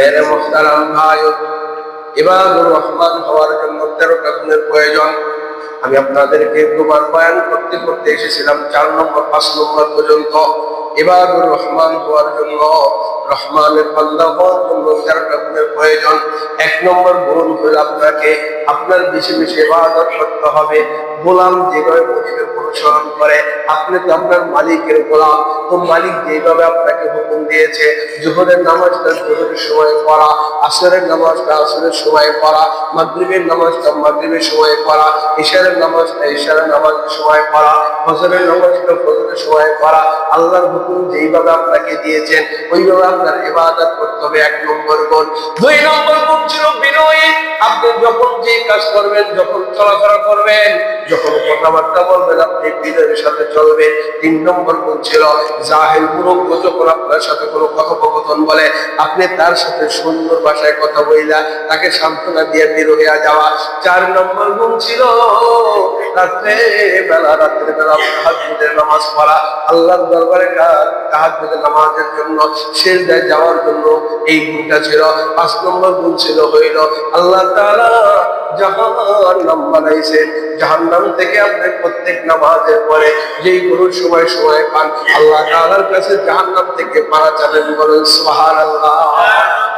মেরে মোহতারাম ভাই, ইবাদুর রহমান হওয়ার জন্য তেরোটা গুণের প্রয়োজন। আমি আপনাদেরকে দুবার বয়ান করতে করতে এসেছিলাম, চার নম্বর, পাঁচ নম্বর পর্যন্ত। ইবাদুর রহমান হওয়ার জন্য, রহমানের পাল্লা হওয়ার জন্য তেরোটা গুণের প্রয়োজন। এক নম্বর গুণ হল আপনাকে আপনার বেশি বেশি ইবাদত করতে হবে। গোলাম যেভাবে মজিবের অনুসরণ করে, আপনি তো আপনার মালিকের গোলাম। তো মালিক যেভাবে আপনাকে হুকুম দিয়েছে, জোহরের নামাজটা জোহরের সময় পড়া, আসরের নামাজটা আসরের সময় পড়া, মাগরিবের নামাজটা মাগরিবের সময় পড়া, ইশারের নামাজটা ইশারের নামাজের সময় পড়া, ফজরের নামাজটা ফজরের সময় পড়া, আল্লাহর হুকুম যেইভাবে আপনাকে দিয়েছেন, ওইভাবে আপনার ইবাদত করতে হবে। এক নম্বর গুণ। দুই নম্বর গুণ ছিল বিনয়ী। আপনি যখন যে কাজ করবেন, যখন চলাফেরা করবেন, যখন কথাবার্তা বলবেন, আপনি বিনয়ের সাথে চলবেন। তিন নম্বর বলছিল জাহেল মুরব্ব যখন আপনার সাথে কোনো কথোপকথন বলে। আপনি তার সাথে সুন্দর ভাষায় কথা বলিলা তাকে সান্ত্বনা দিয়ে বের হইয়া যাওয়া। চার নম্বর গুণ ছিল রাত্রে বেলা রাত্রে বেলা তাহাজ্জুদের নামাজ পড়া, আল্লাহর দরবারে তাহাজ্জুদের নামাজের জন্য শেষদায় যাওয়ার জন্য এই গুণটা ছিল, পাঁচ নম্বর গুণ ছিল, হইল আল্লাহ জাহান্নাম বানাইছেন থেকে আপনি প্রত্যেক নামাজের পরে যেই কোনো সময় সময় পান, আল্লাহ তাআলার কাছে জাহান্নাম থেকে পারা চাবেন বলেন, সুবহানাল্লাহ।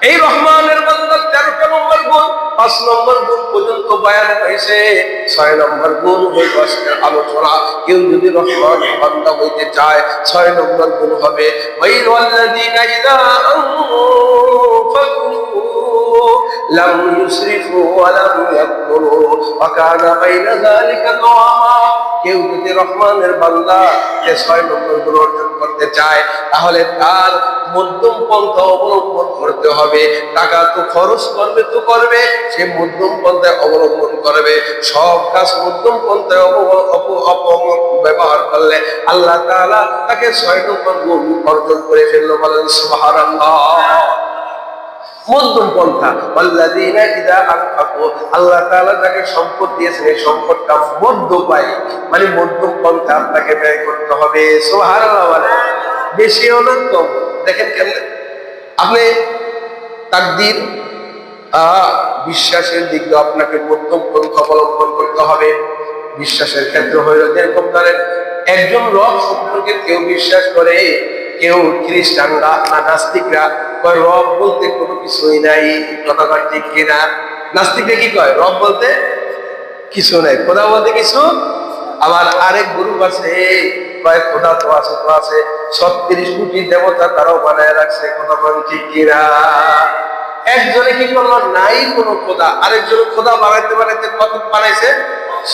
এই রহমানের বান্দার তেরোটা নম্বর গুণ, পাঁচ নম্বর গুণ পর্যন্ত বয়ান হয়েছে, ছয় নম্বর গুণ হইল আজকের আলোচনা। কেউ যদি রহমান বান্দা হইতে চায়, ছয় নম্বর গুণ হবে। ওই আনফাকু لم يسرفوا ولم يقتلوا وكان بين ذلك قواما কেউ যদি রহমানের বান্দা কে ছয় নম্বর গুলো অর্জন করতে চায় তাহলে তার মধ্যম পন্থা অবলম্বন করতে হবে টাকা তো খরচ করবে তো করবে সে মধ্যম পন্থায় অবলম্বন করবে সব কাজ মধ্যম পন্থায় অব- অপ- অপ- ব্যবহার করলে আল্লাহ তাআলা তাকে ছয় নম্বর গুণ অর্জন করে ফেললো বলেন সুবহানাল্লাহ মধ্যম পন্থা। আল্লাহ যাকে সম্পদ দিয়েছেন, এই সম্পদটা মধ্য পাই মানে মধ্যম পন্থা আপনাকে ব্যয় করতে হবে। বলে। বেশিও না দেখেন কেমন। আপনি তাকদীর বিশ্বাসের দিক দিয়ে আপনাকে মধ্যম পন্থা অবলম্বন করতে হবে। বিশ্বাসের ক্ষেত্রে হইল যেরকম ধরেন, একজন রব সম্পর্কে কেউ বিশ্বাস করে, কেউ খ্রিস্টানরা, না নাস্তিকরা কয়, রব বলতে কোনো কিছুই নাই কথাটা ঠিক কিনা? নাস্তিকরা কি কয়? রব বলতে কিছু নাই, খোদা বলতে কিছু? আবার আরেক গ্রুপ আছে, কয়, খোদা তো আছে তো আছে, ছত্রিশ কোটি দেবতা তারাও বানায় রাখছে, কথা বলেন ঠিক কিনা? একজনে কি করল? নাই কোনো খোদা আরেকজন খোদা বানাইতে বানাইতে কত বানাইছে?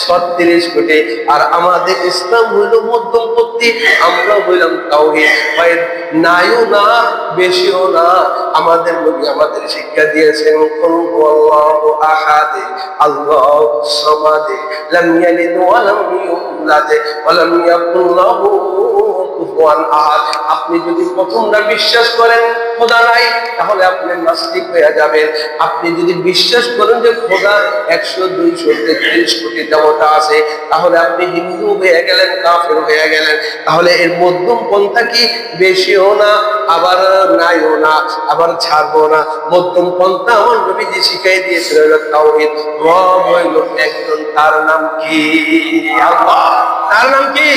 ছত্রিশ কোটি। আর আমাদের ইসলাম হইল মধ্যমপত্তি আমরা হইলাম তাওহিদ। ভাই নাইও না, বেশিও না। আমাদের নবী আমাদের শিক্ষা দিয়েছেন আল্লাহু আল্লাহু সামাদ, লাম ইয়ালিদ ওয়া লাম ইউলাদ, ওয়া লাম ইয়াকুল লাহু কুফুয়ান আহাদ আপনি যদি প্রথমটা বিশ্বাস করেন, খোদা নাই, তাহলে আপনি নাস্তিক হয়ে যাবেন। আপনি যদি বিশ্বাস করেন যে খোদা একশো, দুইশো, তেত্রিশ কোটি দেবতা আছে, তাহলে আপনি হিন্দু হয়ে গেলেন, কাফের হয়ে গেলেন। তাহলে এর মধ্যম পন্থা কি? বেশিও না, আবার নাইও না, আবার ছাড়বো না। মধ্যম পন্থা আমার নবীজি শিখাই দিয়েছিল তাওহীদ। রব হইল একজন, তার নাম কি? আল্লাহ। তার নাম কি?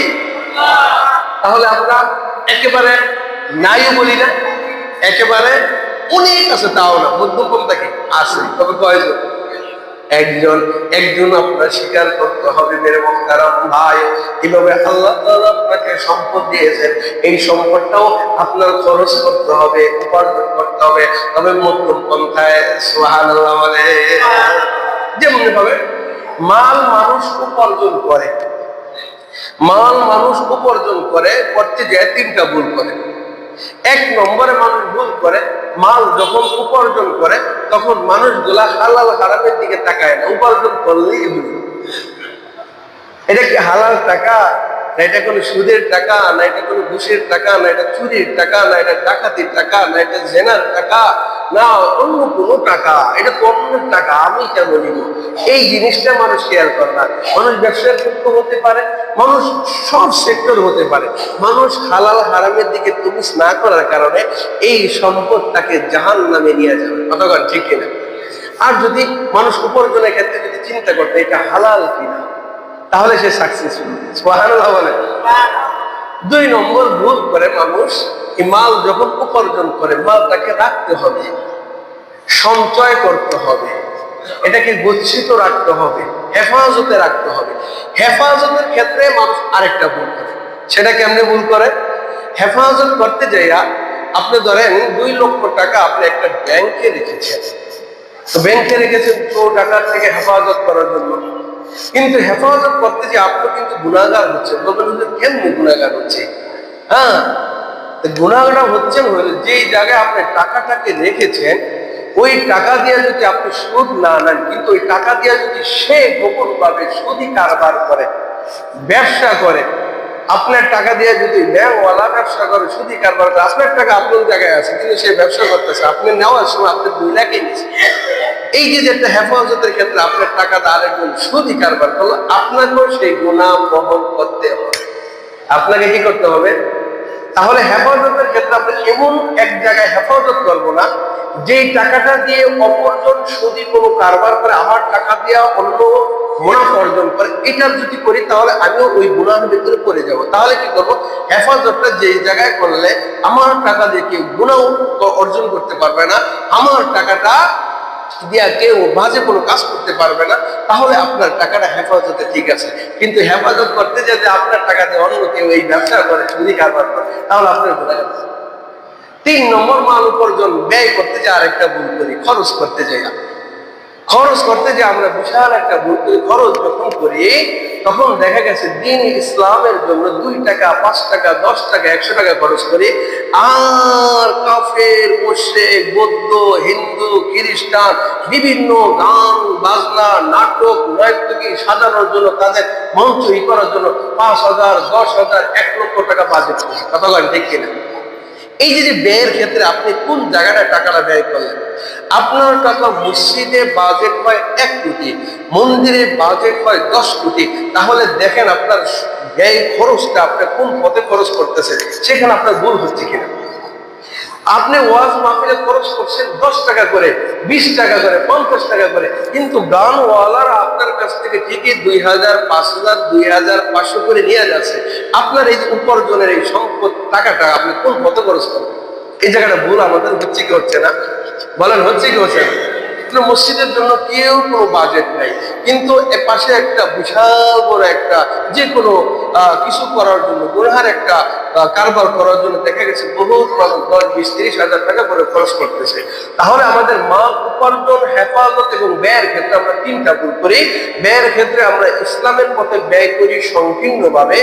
তাহলে আমরা একেবারে নাইও বলি না, একেবারে অনেক আছে, তাও না মধ্যপন্থা কি আছে, তবে কয়জন? একজন একজন আপনার স্বীকার করতে হবে মেরে মোহতারাম ভাই, এভাবে আল্লাহ আপনাকে সম্পদ দিয়েছেন, এই সম্পদটাও আপনার খরচ করতে হবে, উপার্জন করতে হবে, তবে মধ্যম পন্থায় বলে। যেমন ভাবে মাল মানুষ উপার্জন করে মাল মানুষ উপার্জন করে, করতে যায় তিনটা ভুল করে। এক নম্বরে মানুষ ভুল করে, মাল যখন উপার্জন করে, তখন মানুষগুলা হালাল হারামের দিকে তাকায় না। উপার্জন করলেই ভুল। এটা কি হালাল টাকা? না এটা কোনো সুদের টাকা, না এটা কোনো ঘুষের টাকা, না এটা চুরির টাকা, না এটা ডাকাতির টাকা, না এটা জেনার টাকা, না অন্য কোনো টাকা, এটা তো টাকা, আমি কেন নিব? এই জিনিসটা মানুষ কেয়ার করে না। মানুষ ব্যবসার ক্ষেত্র হতে পারে, মানুষ সব সেক্টর হতে পারে। মানুষ হালাল হারামের দিকে তুমিস না করার কারণে এই সম্পদ তাকে জাহান নামে নিয়ে যাবে। কতক্ষণ ঠিক কিনা? আর যদি মানুষ উপার্জনের ক্ষেত্রে যদি চিন্তা করতে, এটা হালাল কিনা? তাহলে সে সাকসেসফুল বলে। দুই নম্বর ভুল করে মানুষ মাল যখন উপার্জন করে, মালটাকে রাখতে হবে, সঞ্চয় করতে হবে। এটাকে গচ্ছিত রাখতে হবে, হেফাজতে রাখতে হবে। হেফাজতের ক্ষেত্রে মানুষ আরেকটা ভুল করে। সেটা কেমনে ভুল করে? হেফাজত করতে যাইয়া আপনি ধরেন দুই লক্ষ টাকা আপনি একটা ব্যাংকে রেখেছেন। তো ব্যাংকে রেখেছেন, তো টাকার থেকে হেফাজত করার জন্য কিন্তু হেফাজত করতে যে আপনি কিন্তু গুণাগার হচ্ছেন তখন কেমনি গুণাগার হচ্ছে? হ্যাঁ? গুণাগারটা হচ্ছেন হলে যেই জায়গায় আপনি টাকাটাকে রেখেছেন, ওই টাকা দিয়ে যদি আপনি সুদ না নেন, কিন্তু ওই টাকা দিয়ে যদি সে গোপন ভাবে সুদি কারবার করে, ব্যবসা করে, আপনার টাকা দিয়ে যদি ব্যাংকওয়ালা ব্যবসা করে, সুদি কারবার করে, আপনার টাকা আপনার জায়গায় আছে, কিন্তু সে ব্যবসা করতেছে, আপনি নেওয়ার সময় আপনি দুই লাখই নিয়েছেন এই যে একটা হেফাজতের ক্ষেত্রে আপনার টাকাটা আরেকজন সুদি কারবার করল, আপনাকেও সেই গুণা বহন করতে হবে। আপনাকে কি করতে হবে? তাহলে হেফাজতের ক্ষেত্রে আমরা এমন এক জায়গায় হেফাজত করব না, যেই টাকাটা দিয়ে অপরজন সুদি কোনো কারবার করে, আমার টাকা দিয়ে অন্য মুনাফা অর্জন করে, এটা যদি করি, তাহলে আমিও ওই গুণার ভিতরে পড়ে যাব। তাহলে কি করব? হেফাজতটা যেই জায়গায় করলে, আমার টাকা দিয়ে কেউ গুণাও অর্জন করতে পারবে না, আমার টাকাটা দিয়া কেউ মাঝে কোনো কাজ করতে পারবে না, তাহলে আপনার টাকাটা হেফাজতে ঠিক আছে। কিন্তু হেফাজত করতে যে যে আপনার টাকা দিয়ে অন্য কেউ এই ব্যবসা করে, চুরি কারবার করে, তাহলে আপনার বোঝা যাচ্ছে তিন নম্বর মাল উপার্জন, ব্যয় করতে যে আরেকটা ভুল করি, খরচ করতে যাই খরচ করতে যে আমরা বিশাল একটা খরচ যখন করি, তখন দেখা গেছে দিন ইসলামের জন্য দুই টাকা, পাঁচ টাকা, দশ টাকা, একশো টাকা খরচ করি। আর কাফের মোশে বৌদ্ধ, হিন্দু, খ্রিস্টান বিভিন্ন গান, বাজনা, নাটক, নৈতিকী সাজানোর জন্য তাদের মঞ্চ ই করার জন্য পাঁচ হাজার, দশ হাজার, এক লক্ষ টাকা বাজেট করি। কতক্ষণ ঠিক কিনা? এই যে ব্যয়ের ক্ষেত্রে আপনি কোন জায়গাটা টাকাটা ব্যয় করলেন? আপনার টাকা মসজিদে বাজেট হয় এক কোটি, মন্দিরে বাজেট হয় দশ কোটি। তাহলে দেখেন আপনার ব্যয় খরচটা আপনি কোন পথে খরচ করতেছে, সেখানে আপনার ভুল হচ্ছে কিনা? আপনি ওয়াজ মাহফিলে খরচ করছেন দশ টাকা করে, বিশ টাকা করে, পঞ্চাশ টাকা করে। কিন্তু গানওয়ালারা আপনার কাছ থেকে ঠিকই দুই হাজার, পাঁচ হাজার, দুই হাজার, পাঁচশো করে নিয়ে যাচ্ছে। আপনার এই উপার্জনের এই সম্পদ টাকাটা আপনি কোন কত খরচ করবেন? এই জায়গাটা ভুল আমাদের হচ্ছে কি হচ্ছে না? বলেন, হচ্ছে কি হচ্ছে না? কিন্তু মসজিদের জন্য কেউ কোনো বাজেট নাই। কিন্তু এ পাশে একটা বিশাল বড় একটা যে কোনো কিছু করার জন্য গোড়ার একটা কারবার করার জন্য দেখা গেছে মানুষ দশ বিশ, তিরিশ হাজার টাকা করে খরচ করতেছে। তাহলে আমাদের মাল উপার্জন, হেফাজত এবং ব্যয়ের ক্ষেত্রে আমরা তিনটা ভুল করি। ব্যয়ের ক্ষেত্রে আমরা ইসলামের পথে ব্যয় করি সংকীর্ণভাবে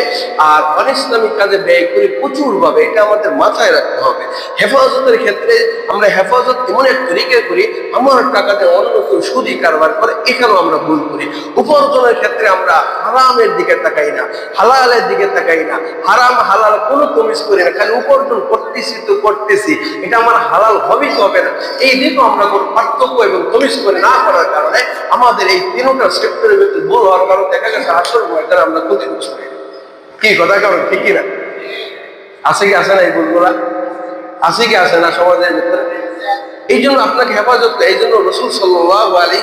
আর অনিসলামিক কাজে ব্যয় করি প্রচুরভাবে, এটা আমাদের মাথায় রাখতে হবে। হেফাজতের ক্ষেত্রে আমরা হেফাজত এমন এক তরিকে করি, আমার টাকাতে অন্য কেউ সুদি কারবার করে, এখানেও আমরা ভুল করি। উপার্জনের ক্ষেত্রে আমরা হারামের দিকে তাকাই না, হালালের দিকে তাকাই না। হারাম, হালাল কোনো তমিজ করি না, খালি উপার্জন করতেছি তো করতেছি, এটা আমার হালাল হবেই হবে না। এই দিকেও আমরা কোনো পার্থক্য এবং তমিজ করে না করার কারণে আমাদের এই তিনটা সেক্টরের ভিতরে ভুল হওয়ার কারণে দেখা গেছে আসল ময়দানে আমরা ক্ষতিগ্রস্ত হই কি কথা কারণ, ঠিকই না? আছে কি আসে না এই ভুলগুলা? আছে কি আসে না সমাজের ভিতরে? এই জন্য আপনাকে হেফাজত এই জন্য রসুল সাল্লাহ আলী